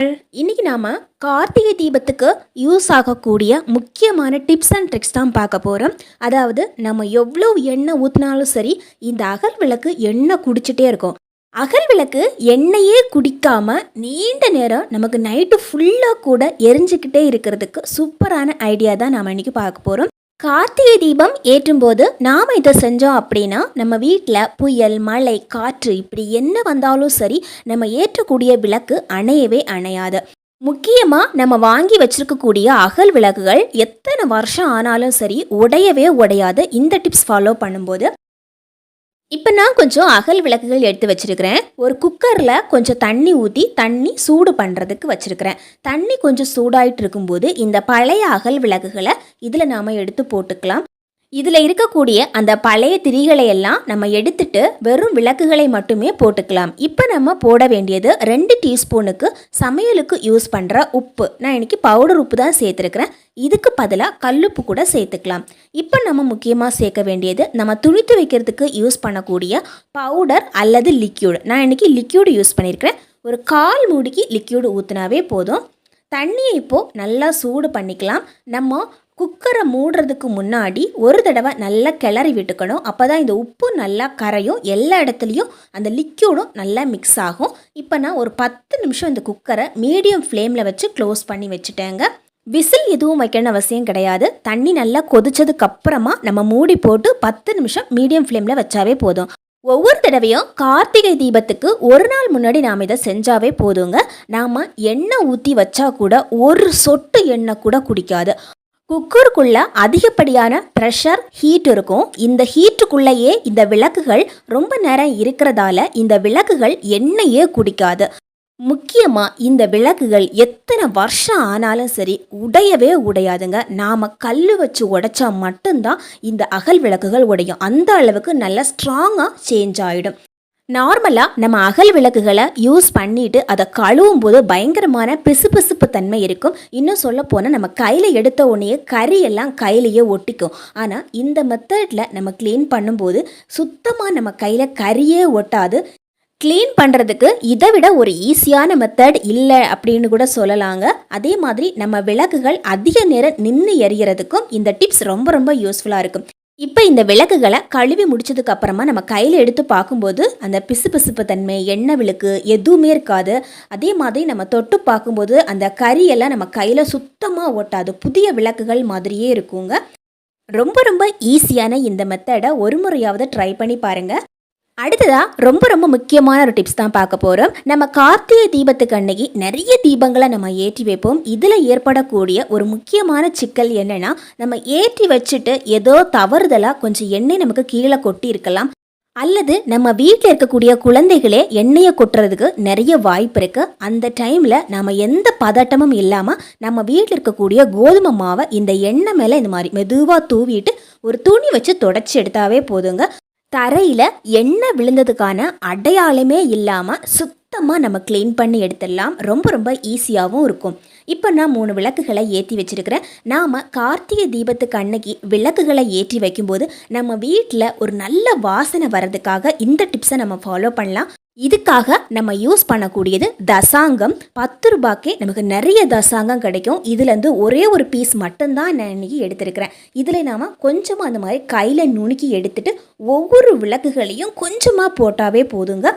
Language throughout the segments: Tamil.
இன்னைக்கு நாம கார்த்திகை தீபத்துக்கு யூஸ் ஆகக்கூடிய முக்கியமான டிப்ஸ் அண்ட் ட்ரிக்ஸ் தான் பார்க்க போகிறோம் அதாவது நம்ம எவ்வளோ எண்ணெய் ஊற்றினாலும் சரி இந்த அகல் விளக்கு எண்ணெய் குடிச்சிட்டே இருக்கும். அகல் விளக்கு எண்ணெயே குடிக்காம நீண்ட நேரம் நமக்கு நைட்டு ஃபுல்லாக கூட எரிஞ்சுக்கிட்டே இருக்கிறதுக்கு சூப்பரான ஐடியா தான் நாம் இன்னைக்கு பார்க்க போகிறோம் கார்த்திகை தீபம் ஏற்றும்போது நாம் இதை செஞ்சோம் அப்படின்னா நம்ம வீட்டில் புயல் மழை காற்று இப்படி என்ன வந்தாலும் சரி நம்ம ஏற்றக்கூடிய விளக்கு அணையவே அணையாது. முக்கியமாக நம்ம வாங்கி வச்சிருக்கக்கூடிய அகல் விளக்குகள் எத்தனை வருஷம் ஆனாலும் சரி உடையவே உடையாது. இந்த டிப்ஸ் ஃபாலோ பண்ணும்போது இப்போ நான் கொஞ்சம் அகல் விளக்குகள் எடுத்து வச்சிருக்கிறேன். ஒரு குக்கரில் கொஞ்சம் தண்ணி ஊற்றி தண்ணி சூடு பண்ணுறதுக்கு வச்சுருக்கிறேன். தண்ணி கொஞ்சம் சூடாயிட்டு இருக்கும்போது இந்த பழைய அகல் விளக்குகளை இதில் நாம் எடுத்து போட்டுக்கலாம். இதில் இருக்கக்கூடிய அந்த பழைய திரிகளை எல்லாம் நம்ம எடுத்துட்டு வெறும் விளக்குகளை மட்டுமே போட்டுக்கலாம். இப்போ நம்ம போட வேண்டியது ரெண்டு டீஸ்பூனுக்கு சமையலுக்கு யூஸ் பண்ணுற உப்பு. நான் இன்னைக்கு பவுடர் உப்பு தான் சேர்த்துருக்கிறேன். இதுக்கு பதிலாக கல்லுப்பு கூட சேர்த்துக்கலாம். இப்போ நம்ம முக்கியமாக சேர்க்க வேண்டியது நம்ம துணி துவைக்கிறதுக்கு யூஸ் பண்ணக்கூடிய பவுடர் அல்லது லிக்யூடு. நான் இன்னைக்கு லிக்யூடு யூஸ் பண்ணியிருக்கிறேன் ஒரு கால் மூடிக்கு லிக்யூடு ஊற்றினாவே போதும். தண்ணியை இப்போது நல்லா சூடு பண்ணிக்கலாம். நம்ம குக்கரை மூடுறதுக்கு முன்னாடி ஒரு தடவை நல்லா கிளறி விட்டுக்கணும். அப்போ தான் இந்த உப்பு நல்லா கரையும். எல்லா இடத்துலையும் அந்த லிக்யூடும் நல்லா மிக்ஸ் ஆகும். இப்போ நான் ஒரு பத்து நிமிஷம் இந்த குக்கரை மீடியம் ஃப்ளேமில் வச்சு க்ளோஸ் பண்ணி வச்சுட்டேங்க. விசில் எதுவும் வைக்கணும்னு அவசியம் கிடையாது. தண்ணி நல்லா கொதிச்சதுக்கப்புறமா நம்ம மூடி போட்டு பத்து நிமிஷம் மீடியம் ஃப்ளேமில் வச்சாவே போதும். ஒவ்வொரு தடவையும் கார்த்திகை தீபத்துக்கு ஒரு நாள் முன்னாடி நாம் இதை செஞ்சாவே போதுங்க. நாம் எண்ணெய் ஊற்றி வச்சா கூட ஒரு சொட்டு எண்ணெய் கூட குடிக்காது. குக்கருக்குள்ள அதிகப்படியான ப்ரெஷர் ஹீட் இருக்கும். இந்த ஹீட்டுக்குள்ளேயே இந்த விளக்குகள் ரொம்ப நேரம் இருக்கிறதால இந்த விளக்குகள் எண்ணெயே குடிக்காது. முக்கியமாக இந்த விளக்குகள் எத்தனை வருஷம் ஆனாலும் சரி உடையவே உடையாதுங்க. நாம் கல் வச்சு உடைச்சா மட்டும்தான் இந்த அகல் விளக்குகள் உடையும். அந்த அளவுக்கு நல்லா ஸ்ட்ராங்காக சேஞ்ச் ஆகிடும் நார்மலாக நம்ம அகல் விளக்குகளை யூஸ் பண்ணிட்டு அதை கழுவும் போது பயங்கரமான பிசுபிசுப்பு தன்மை இருக்கும். இன்னும் சொல்ல போனால் நம்ம கையில் எடுத்த உடனே கறியெல்லாம் கையிலேயே ஒட்டிக்கும். ஆனால் இந்த மெத்தடில் நம்ம க்ளீன் பண்ணும்போது சுத்தமாக நம்ம கையில் கறியே ஒட்டாது. க்ளீன் பண்ணுறதுக்கு இதை விட ஒரு ஈஸியான மெத்தட் இல்லை அப்படின்னு கூட சொல்லலாங்க. அதே மாதிரி நம்ம விளக்குகள் அதிக நேரம் நின்று எரியறதுக்கும் இந்த டிப்ஸ் ரொம்ப ரொம்ப யூஸ்ஃபுல்லாக இருக்கும். இப்போ இந்த விளக்குகளை கழுவி முடிச்சதுக்கு அப்புறமா நம்ம கையில் எடுத்து பார்க்கும்போது அந்த பிசுபிசுப்பு தன்மை எண்ணெய் விளக்கு எதுவுமே இருக்காது. அதே மாதிரி நம்ம தொட்டு பார்க்கும்போது அந்த கறியெல்லாம் நம்ம கையில் சுத்தமாக ஒட்டாது. புதிய விளக்குகள் மாதிரியே இருக்குங்க. ரொம்ப ரொம்ப ஈஸியான இந்த மெத்தடை ஒரு முறையாவது ட்ரை பண்ணி பாருங்கள் அடுத்ததா ரொம்ப ரொம்ப முக்கியமான ஒரு டிப்ஸ் தான் பார்க்க போகிறோம் நம்ம கார்த்திகை தீபத்துக்கு அன்னைக்கு நிறைய தீபங்களை நம்ம ஏற்றி வைப்போம். இதில் ஏற்படக்கூடிய ஒரு முக்கியமான சிக்கல் என்னன்னா நம்ம ஏற்றி வச்சுட்டு ஏதோ தவறுதலாக கொஞ்சம் எண்ணெய் நமக்கு கீழே கொட்டி இருக்கலாம். அல்லது நம்ம வீட்டில் இருக்கக்கூடிய குழந்தைகளே எண்ணெயை கொட்டுறதுக்கு நிறைய வாய்ப்பு இருக்கு. அந்த டைமில் நம்ம எந்த பதட்டமும் இல்லாமல் நம்ம வீட்டில் இருக்கக்கூடிய கோதுமை மாவை இந்த எண்ணெய் மேலே இந்த மாதிரி மெதுவாக தூவிட்டு ஒரு துணி வச்சு தொடச்சி எடுத்தாவே போதுங்க. தரையில் எண்ணெய் விழுந்ததுக்கான அடையாளமே இல்லாமல் சுத்தமாக நம்ம க்ளீன் பண்ணி எடுத்துடலாம். ரொம்ப ரொம்ப ஈஸியாகவும் இருக்கும். இப்போ நான் மூணு விளக்குகளை ஏற்றி வச்சிருக்கிறேன். நாம் கார்த்திகை தீபத்துக்கு அன்னைக்கு விளக்குகளை ஏற்றி வைக்கும்போது நம்ம வீட்டில் ஒரு நல்ல வாசனை வர்றதுக்காக இந்த டிப்ஸை நம்ம ஃபாலோ பண்ணலாம். இதுக்காக நம்ம யூஸ் பண்ணக்கூடியது தசாங்கம். பத்து ரூபாய்க்கே நமக்கு நிறைய தசாங்கம் கிடைக்கும். இதுலேருந்து ஒரே ஒரு பீஸ் மட்டும்தான் நான் இன்றைக்கி எடுத்திருக்கிறேன். இதில் நாம் கொஞ்சமாக அந்த மாதிரி கையில் நுணுக்கி எடுத்துட்டு ஒவ்வொரு விளக்குகளையும் கொஞ்சமாக போட்டாவே போதுங்க.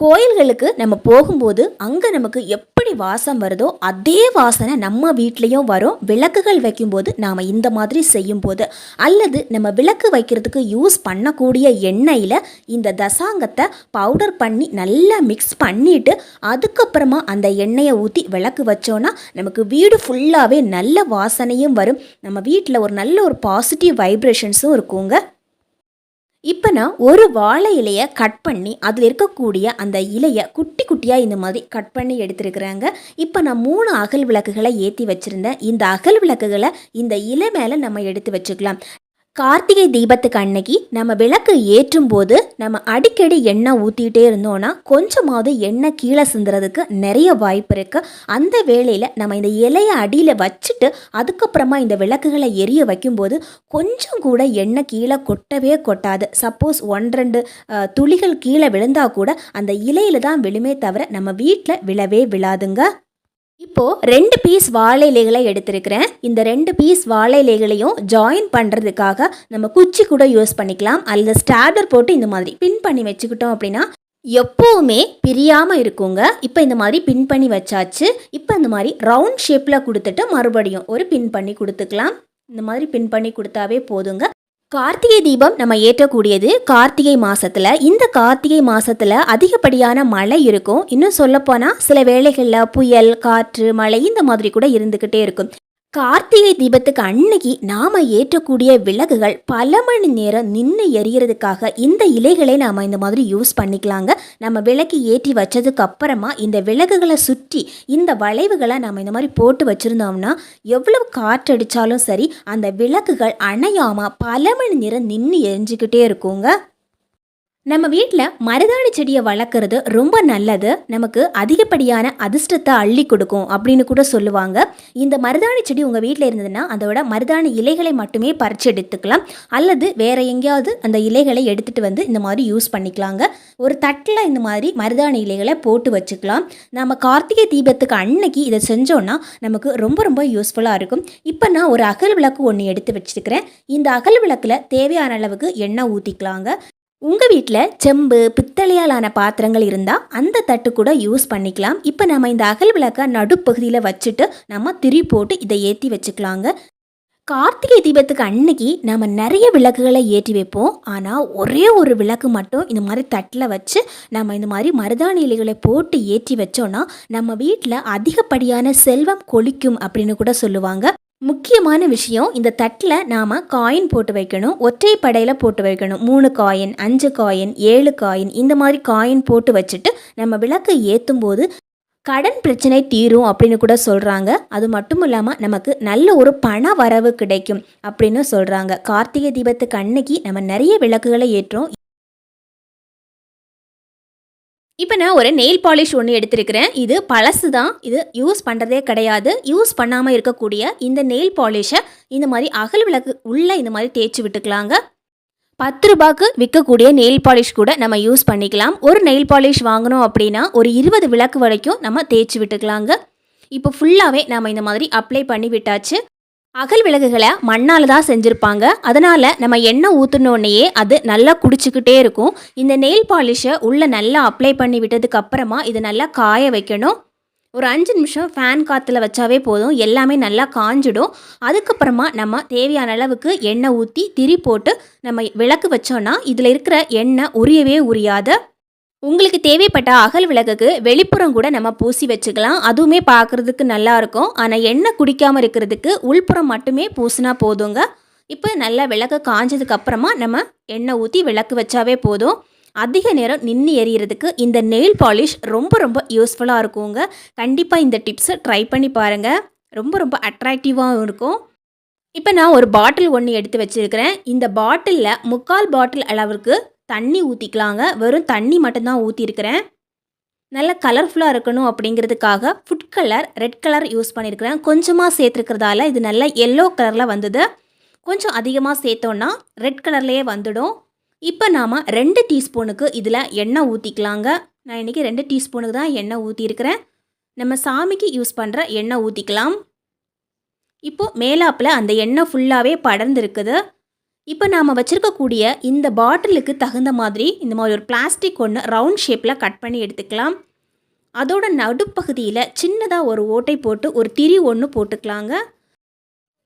கோயில்களுக்கு நம்ம போகும்போது அங்கே நமக்கு எப்படி வாசம் வருதோ அதே வாசனை நம்ம வீட்லேயும் வரும். விளக்குகள் வைக்கும்போது நாம் இந்த மாதிரி செய்யும்போது அல்லது நம்ம விளக்கு வைக்கிறதுக்கு யூஸ் பண்ணக்கூடிய எண்ணெயில் இந்த தசாங்கத்தை பவுடர் பண்ணி நல்லா மிக்ஸ் பண்ணிட்டு அதுக்கப்புறமா அந்த எண்ணெயை ஊற்றி விளக்கு வச்சோன்னா நமக்கு வீடு ஃபுல்லாகவே நல்ல வாசனையும் வரும். நம்ம வீட்டில் ஒரு நல்ல ஒரு பாசிட்டிவ் வைப்ரேஷன்ஸும் இருக்குங்க. இப்போ நான் ஒரு வாழை இலையை கட் பண்ணி அதில் இருக்கக்கூடிய அந்த இலையை குட்டி குட்டியாக இந்த மாதிரி கட் பண்ணி எடுத்துருக்குறாங்க. இப்போ நான் மூணு அகல் விளக்குகளை ஏற்றி வச்சுருந்தேன். இந்த அகல் விளக்குகளை இந்த இலை மேலே நம்ம எடுத்து வச்சுக்கலாம். கார்த்திகை தீபத்துக்கு அன்னைக்கு நம்ம விளக்கு ஏற்றும் போது நம்ம அடிக்கடி எண்ணெய் ஊற்றிட்டே இருந்தோம்னா கொஞ்சமாவது எண்ணெய் கீழே சிந்துறதுக்கு நிறைய வாய்ப்பு இருக்குது அந்த வேளையில் நம்ம இந்த இலையை அடியில் வச்சுட்டு அதுக்கப்புறமா இந்த விளக்குகளை எரிய வைக்கும்போது கொஞ்சம் கூட எண்ணெய் கீழே கொட்டவே கொட்டாது. சப்போஸ் ஒன் ரெண்டு துளிகள் கீழே விழுந்தால் கூட அந்த இலையில் தான் விழுமே தவிர நம்ம வீட்டில் விழவே விழாதுங்க. இப்போது ரெண்டு பீஸ் வாழை இலைகளை எடுத்திருக்கிறேன். இந்த ரெண்டு பீஸ் வாழை இலைகளையும் ஜாயின் பண்ணுறதுக்காக நம்ம குச்சி கூட யூஸ் பண்ணிக்கலாம். அல்லது ஸ்டாப்லர் போட்டு இந்த மாதிரி பின் பண்ணி வச்சுக்கிட்டோம் அப்படின்னா எப்போவுமே பிரியாமல் இருக்குங்க. இப்போ இந்த மாதிரி பின் பண்ணி வச்சாச்சு. இப்போ இந்த மாதிரி ரவுண்ட் ஷேப்பில் கொடுத்துட்டு மறுபடியும் ஒரு பின் பண்ணி கொடுத்துக்கலாம். இந்த மாதிரி பின் பண்ணி கொடுத்தாவே போதுங்க. கார்த்திகை தீபம் நம்ம ஏற்றக்கூடியது கார்த்திகை மாதத்தில் இந்த கார்த்திகை மாதத்தில் அதிகப்படியான மழை இருக்கும். இன்னும் சொல்லப்போனால் சில வேளைகளில் புயல் காற்று மழை இந்த மாதிரி கூட இருந்துக்கிட்டே இருக்கும். கார்த்திகை தீபத்துக்கு அன்னைக்கு நாம ஏற்றக்கூடிய விளக்குகள் பல மணி நேரம் நின்று எரியறதுக்காக இந்த இலைகளை நாம இந்த மாதிரி யூஸ் பண்ணிக்கலாங்க. நம்ம விளக்கு ஏற்றி வச்சதுக்கு அப்புறமா இந்த விளக்குகளை சுற்றி இந்த வளைவுகளை நம்ம இந்த மாதிரி போட்டு வச்சுருந்தோம்னா எவ்வளவு காற்றடிச்சாலும் சரி அந்த விளக்குகள் அணையாமல் பல மணி நேரம் நின்று எரிஞ்சுக்கிட்டே இருக்குங்க. நம்ம வீட்டில் மருதாணி செடியை வளர்க்குறது ரொம்ப நல்லது. நமக்கு அதிகப்படியான அதிர்ஷ்டத்தை அள்ளி கொடுக்கும் அப்படின்னு கூட சொல்லுவாங்க. இந்த மருதாணி செடி உங்கள் வீட்டில் இருந்ததுன்னா அதோட மருதாணி இலைகளை மட்டுமே பறித்து எடுத்துக்கலாம். அல்லது வேற எங்கேயாவது அந்த இலைகளை எடுத்துகிட்டு வந்து இந்த மாதிரி யூஸ் பண்ணிக்கலாங்க. ஒரு தட்டில் இந்த மாதிரி மருதாணி இலைகளை போட்டு வச்சுக்கலாம். நம்ம கார்த்திகை தீபத்துக்கு அன்னைக்கு இதை செஞ்சோன்னா நமக்கு ரொம்ப ரொம்ப யூஸ்ஃபுல்லாக இருக்கும். இப்போ நான் ஒரு அகல் விளக்கு ஒன்று எடுத்து வச்சுருக்கிறேன். இந்த அகல் விளக்கில் தேவையான அளவுக்கு எண்ணெய் ஊற்றிக்கலாங்க உங்கள் வீட்டில் செம்பு பித்தளையாலான பாத்திரங்கள் இருந்தால் அந்த தட்டு கூட யூஸ் பண்ணிக்கலாம். இப்போ நம்ம இந்த அகல் விளக்கை நடுப்பகுதியில் வச்சுட்டு நம்ம திரி போட்டு இதை ஏற்றி வச்சுக்கலாங்க. கார்த்திகை தீபத்துக்கு அன்னைக்கு நம்ம நிறைய விளக்குகளை ஏற்றி வைப்போம். ஆனால் ஒரே ஒரு விளக்கு மட்டும் இந்த மாதிரி தட்டில் வச்சு நம்ம இந்த மாதிரி மருதாணி இலைகளை போட்டு ஏற்றி வச்சோன்னா நம்ம வீட்டில் அதிகப்படியான செல்வம் கொளிக்கும் அப்படின்னு கூட சொல்லுவாங்க. முக்கியமான விஷயம் இந்த தட்டில் நாம் காயின் போட்டு வைக்கணும். ஒற்றை படையில் போட்டு வைக்கணும். மூணு காயின் அஞ்சு காயின் ஏழு காயின் இந்த மாதிரி காயின் போட்டு வச்சுட்டு நம்ம விளக்கு ஏற்றும் போது கடன் பிரச்சனை தீரும் அப்படின்னு கூட சொல்கிறாங்க அது மட்டும் இல்லாமல் நமக்கு நல்ல ஒரு பண வரவு கிடைக்கும் அப்படின்னு சொல்கிறாங்க கார்த்திகை தீபத்துக்கு அன்னைக்கு நம்ம நிறைய விளக்குகளை ஏற்றோம். இப்போ நான் ஒரு நெயில் பாலிஷ் ஒன்று எடுத்திருக்கிறேன். இது பழசு தான் இது யூஸ் பண்ணுறதே கிடையாது. யூஸ் பண்ணாமல் இருக்கக்கூடிய இந்த நெயில் பாலிஷை இந்த மாதிரி அகல் விளக்கு உள்ளே இந்த மாதிரி தேய்ச்சி விட்டுக்கலாங்க. பத்து ரூபாய்க்கு விற்கக்கூடிய நெயில் பாலிஷ் கூட நம்ம யூஸ் பண்ணிக்கலாம். ஒரு நெயில் பாலிஷ் வாங்கினோம் அப்படின்னா ஒரு இருபது விளக்கு வரைக்கும் நம்ம தேய்ச்சி விட்டுக்கலாங்க. இப்போ ஃபுல்லாகவே நம்ம இந்த மாதிரி அப்ளை பண்ணி விட்டாச்சு. அகல் விளக்குகளை மண்ணால் தான் செஞ்சுருப்பாங்க. அதனால் நம்ம எண்ணெய் ஊற்றுனோடனேயே அது நல்லா குடிச்சிக்கிட்டே இருக்கும். இந்த நெயில் பாலிஷை உள்ளே நல்லா அப்ளை பண்ணி விட்டதுக்கு அப்புறமா இதை நல்லா காய வைக்கணும். ஒரு அஞ்சு நிமிஷம் ஃபேன் காற்றுல வச்சாவே போதும். எல்லாமே நல்லா காஞ்சிடும். அதுக்கப்புறமா நம்ம தேவையான அளவுக்கு எண்ணெய் ஊற்றி திரி போட்டு நம்ம விளக்கு வச்சோன்னா இதில் இருக்கிற எண்ணெய் உரியவே உரியாத உங்களுக்கு தேவைப்பட்ட அகல் விளக்குக்கு வெளிப்புறம் கூட நம்ம பூசி வச்சுக்கலாம். அதுவுமே பார்க்குறதுக்கு நல்லாயிருக்கும் ஆனால் எண்ணெய் குடிக்காமல் இருக்கிறதுக்கு உள்புறம் மட்டுமே பூசினா போதுங்க. இப்போ நல்லா விளக்கு காஞ்சதுக்கு அப்புறமா நம்ம எண்ணெய் ஊற்றி விளக்கு வச்சாவே போதும். அதிக நேரம் நின்று எறிகிறதுக்கு இந்த நெயில் பாலிஷ் ரொம்ப ரொம்ப யூஸ்ஃபுல்லாக இருக்குங்க. கண்டிப்பாக இந்த டிப்ஸை ட்ரை பண்ணி பாருங்கள் ரொம்ப ரொம்ப அட்ராக்டிவாகவும் இருக்கும். இப்போ நான் ஒரு பாட்டில் ஒன்று எடுத்து வச்சுருக்கிறேன். இந்த பாட்டிலில் முக்கால் பாட்டில் அளவுக்கு தண்ணி ஊற்றிக்கலாங்க வெறும் தண்ணி மட்டும்தான் ஊற்றிருக்கிறேன் நல்ல கலர்ஃபுல்லாக இருக்கணும் அப்படிங்கிறதுக்காக food colour red colour use பண்ணியிருக்கிறேன் கொஞ்சமாக சேர்த்துருக்கிறதால இது நல்ல எல்லோ கலரில் வந்தது. கொஞ்சம் அதிகமாக சேர்த்தோன்னா ரெட் கலர்லேயே வந்துடும். இப்போ நாம் ரெண்டு டீஸ்பூனுக்கு இதில் எண்ணெய் ஊற்றிக்கலாங்க நான் இன்றைக்கி ரெண்டு டீஸ்பூனுக்கு தான் எண்ணெய் ஊற்றிருக்கிறேன் நம்ம சாமிக்கு யூஸ் பண்ணுற எண்ணெய் ஊற்றிக்கலாம் இப்போது மேலாப்பில் அந்த எண்ணெய் ஃபுல்லாகவே படர்ந்துருக்குது. இப்போ நாம் வச்சுருக்கக்கூடிய இந்த பாட்டிலுக்கு தகுந்த மாதிரி இந்த மாதிரி ஒரு பிளாஸ்டிக் ஒன்று ரவுண்ட் ஷேப்பில் கட் பண்ணி எடுத்துக்கலாம். அதோட நடுப்பகுதியில் சின்னதாக ஒரு ஓட்டை போட்டு ஒரு திரி ஒன்று போட்டுக்கலாங்க.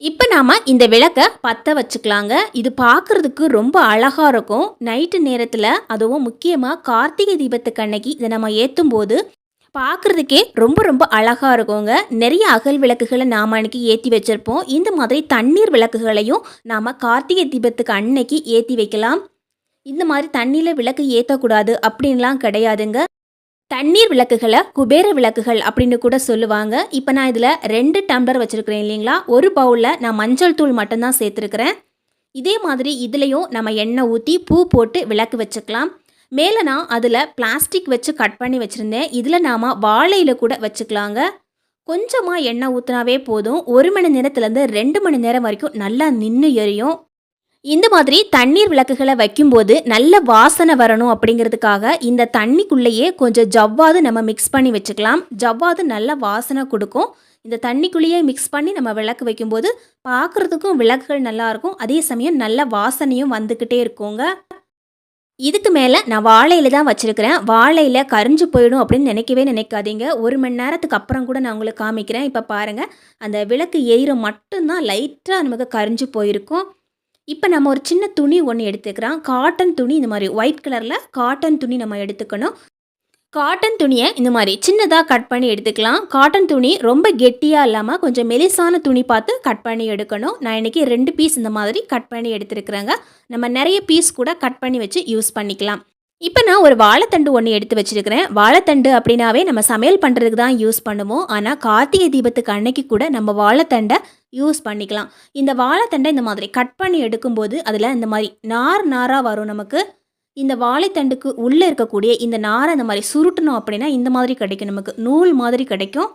இப்போ நாம் இந்த விளக்கை பற்ற வச்சுக்கலாங்க. இது பார்க்குறதுக்கு ரொம்ப அழகாக இருக்கும். நைட்டு நேரத்தில் அதுவும் முக்கியமாக கார்த்திகை தீபத்துக்கு அன்னைக்கு இதை நம்ம ஏற்றும் போது பார்க்குறதுக்கே ரொம்ப ரொம்ப அழகாக இருக்குங்க. நிறைய அகல் விளக்குகளை நாம் அன்னைக்கு ஏற்றி வச்சுருப்போம். இந்த மாதிரி தண்ணீர் விளக்குகளையும் நாம் கார்த்திகை தீபத்துக்கு அன்னைக்கு ஏற்றி வைக்கலாம். இந்த மாதிரி தண்ணியில் விளக்கு ஏற்றக்கூடாது அப்படின்லாம் கிடையாதுங்க. தண்ணீர் விளக்குகளை குபேர விளக்குகள் அப்படின்னு கூட சொல்லுவாங்க. இப்போ நான் இதில் ரெண்டு டம்ளர் வச்சுருக்கிறேன் இல்லைங்களா? ஒரு பவுலில் நான் மஞ்சள் தூள் மட்டும்தான் சேர்த்துருக்கிறேன். இதே மாதிரி இதுலேயும் நம்ம எண்ணெய் ஊற்றி பூ போட்டு விளக்கு வச்சுக்கலாம். மேலே நான் அதில் பிளாஸ்டிக் வச்சு கட் பண்ணி வச்சுருந்தேன். இதில் நாம் வாழையில் கூட வச்சுக்கலாங்க. கொஞ்சமாக எண்ணெய் ஊற்றினாவே போதும். ஒரு மணி நேரத்துலேருந்து ரெண்டு மணி நேரம் வரைக்கும் நல்லா நின்று எரியும். இந்த மாதிரி தண்ணீர் விளக்குகளை வைக்கும்போது நல்ல வாசனை வரணும் அப்படிங்கிறதுக்காக இந்த தண்ணிக்குள்ளேயே கொஞ்சம் ஜவ்வாது நம்ம மிக்ஸ் பண்ணி வச்சுக்கலாம். ஜவ்வாது நல்ல வாசனை கொடுக்கும். இந்த தண்ணிக்குள்ளேயே மிக்ஸ் பண்ணி நம்ம விளக்கு வைக்கும்போது பார்க்குறதுக்கும் விளக்குகள் நல்லாயிருக்கும் அதே சமயம் நல்ல வாசனையும் வந்துக்கிட்டே இருக்குங்க. இதுக்கு மேலே நான் வாழையில் தான் வச்சுருக்கிறேன். வாழையில் கரிஞ்சு போயிடும் அப்படின்னு நினைக்கவே நினைக்காதீங்க. ஒரு மணி நேரத்துக்கு அப்புறம் கூட நான் உங்களுக்கு காமிக்கிறேன். இப்போ பாருங்கள் அந்த விளக்கு எயிற மட்டும்தான் லைட்டாக நமக்கு கரிஞ்சு போயிருக்கும். இப்போ நம்ம ஒரு சின்ன துணி ஒன்று எடுத்துக்கிறோம் காட்டன் துணி இந்த மாதிரி ஒயிட் கலரில் காட்டன் துணி நம்ம எடுத்துக்கணும். காட்டன் துணியை இந்த மாதிரி சின்னதாக கட் பண்ணி எடுத்துக்கலாம். காட்டன் துணி ரொம்ப கெட்டியாக இல்லாமல் கொஞ்சம் மெலிசான துணி பார்த்து கட் பண்ணி எடுக்கணும். நான் இன்றைக்கி ரெண்டு பீஸ் இந்த மாதிரி கட் பண்ணி எடுத்துருக்குறேங்க. நம்ம நிறைய பீஸ் கூட கட் பண்ணி வச்சு யூஸ் பண்ணிக்கலாம். இப்போ நான் ஒரு வாழைத்தண்டு ஒன்று எடுத்து வச்சுருக்கிறேன். வாழைத்தண்டு அப்படின்னாவே நம்ம சமையல் பண்ணுறதுக்கு தான் யூஸ் பண்ணுவோம். ஆனால் கார்த்திகை தீபத்துக்கு அன்னைக்கு கூட நம்ம வாழைத்தண்டை யூஸ் பண்ணிக்கலாம். இந்த வாழைத்தண்டை இந்த மாதிரி கட் பண்ணி எடுக்கும்போது அதில் இந்த மாதிரி நார் நாராக வரும் நமக்கு. இந்த வாழைத்தண்டுக்கு உள்ளே இருக்கக்கூடிய இந்த நாரை இந்த மாதிரி சுருட்டணும் அப்படின்னா இந்த மாதிரி கிடைக்கும். நமக்கு நூல் மாதிரி கிடைக்கும்.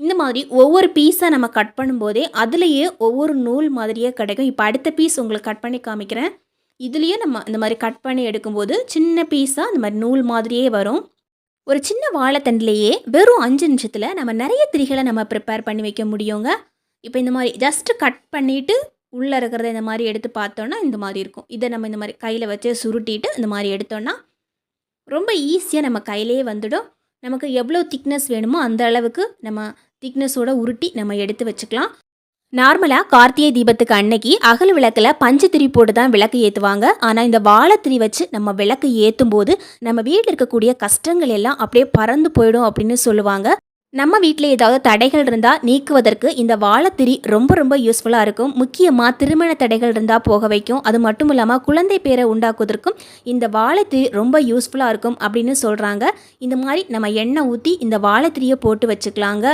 இந்த மாதிரி ஒவ்வொரு பீஸாக நம்ம கட் பண்ணும்போதே அதுலேயே ஒவ்வொரு நூல் மாதிரியே கிடைக்கும். இப்போ அடுத்த பீஸ் உங்களுக்கு கட் பண்ணி காமிக்கிறேன். இதுலேயே நம்ம இந்த மாதிரி கட் பண்ணி எடுக்கும்போது சின்ன பீஸாக இந்த மாதிரி நூல் மாதிரியே வரும். ஒரு சின்ன வாழைத்தண்டுலேயே வெறும் அஞ்சு நிமிஷத்தில் நம்ம நிறைய திரிகளை நம்ம ப்ரிப்பேர் பண்ணி வைக்க முடியுங்க. இப்போ இந்த மாதிரி ஜஸ்ட்டு கட் பண்ணிவிட்டு உள்ளே இருக்கிறத இந்த மாதிரி எடுத்து பார்த்தோன்னா இந்த மாதிரி இருக்கும். இதை நம்ம இந்த மாதிரி கையில் வச்சு சுருட்டிட்டு இந்த மாதிரி எடுத்தோன்னா ரொம்ப ஈஸியாக நம்ம கையிலே வந்துடும். நமக்கு எவ்வளோ திக்னஸ் வேணுமோ அந்த அளவுக்கு நம்ம திக்னஸோட உருட்டி நம்ம எடுத்து வச்சுக்கலாம். நார்மலாக கார்த்திகை தீபத்துக்கு அன்னைக்கு அகல் விளக்கில் பஞ்சு திரி போட்டு தான் விளக்கு ஏற்றுவாங்க ஆனால் இந்த வாழைத்திரி வச்சு நம்ம விளக்கு ஏற்றும் போது நம்ம வீட்டில் இருக்கக்கூடிய கஷ்டங்கள் எல்லாம் அப்படியே பறந்து போயிடும் அப்படின்னு சொல்லுவாங்க. நம்ம வீட்டில் ஏதாவது தடைகள் இருந்தால் நீக்குவதற்கு இந்த வாழைத்திரி ரொம்ப ரொம்ப யூஸ்ஃபுல்லாக இருக்கும். முக்கியமாக திருமண தடைகள் இருந்தால் போக வைக்கும். அது மட்டும் இல்லாமல் குழந்தை பேரை உண்டாக்குவதற்கும் இந்த வாழைத்திரி ரொம்ப யூஸ்ஃபுல்லாக இருக்கும் அப்படின்னு சொல்கிறாங்க இந்த மாதிரி நம்ம எண்ணெய் ஊற்றி இந்த வாழைத்திரியை போட்டு வச்சுக்கலாங்க.